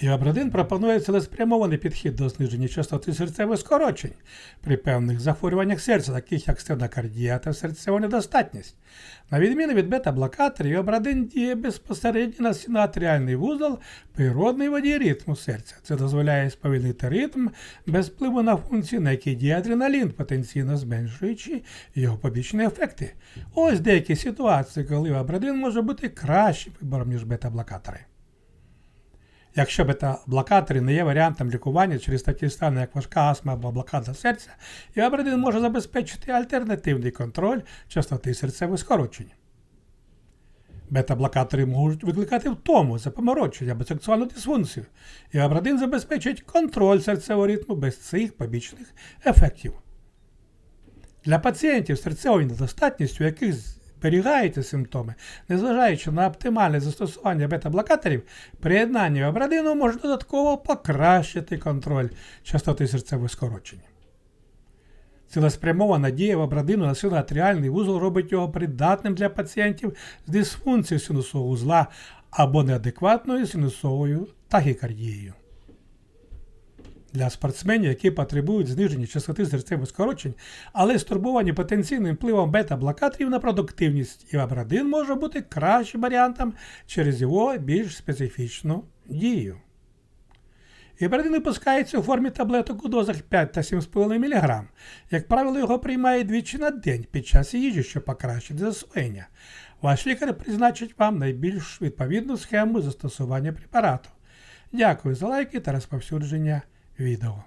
Іабрадин пропонує цілеспрямований підхід до зниження частоти серцевих скорочень при певних захворюваннях серця, таких як стенокардія та серцева недостатність. На відміну від бета-блокаторів, іабрадин діє безпосередньо на синуатріальний вузол природної воді ритму серця. Це дозволяє сповільнити ритм без впливу на функції, на які діє адреналін, потенційно зменшуючи його побічні ефекти. Ось деякі ситуації, коли іабрадин може бути кращим вибором, ніж бета-блокатори. Якщо бета-блокатори не є варіантом лікування через такі стани, як важка астма або блокада серця, іабрадин може забезпечити альтернативний контроль частоти серцевих скорочень. Бета-блокатори можуть викликати втому, запоморочення або сексуальну дисфункцію. Іабрадин забезпечить контроль серцевого ритму без цих побічних ефектів. Для пацієнтів з серцевою недостатністю, яких зберігаються симптоми, незважаючи на оптимальне застосування бета-блокаторів, приєднання іабрадину може додатково покращити контроль частоти серцевих скорочень. Цілеспрямована дія вабрадину на синуатріальний вузол робить його придатним для пацієнтів з дисфункцією синусового вузла або неадекватною синусовою тахікардією. Для спортсменів, які потребують зниження частоти серцевих скорочень, але стурбовані потенційним впливом бета-блокаторів на продуктивність, івабрадин може бути кращим варіантом через його більш специфічну дію. Ібрадин випускається у формі таблеток у дозах 5 та 7,5 мг. Як правило, його приймають двічі на день під час їжі, щоб покращити засвоєння. Ваш лікар призначить вам найбільш відповідну схему застосування препарату. Дякую за лайки та розповсюдження відео.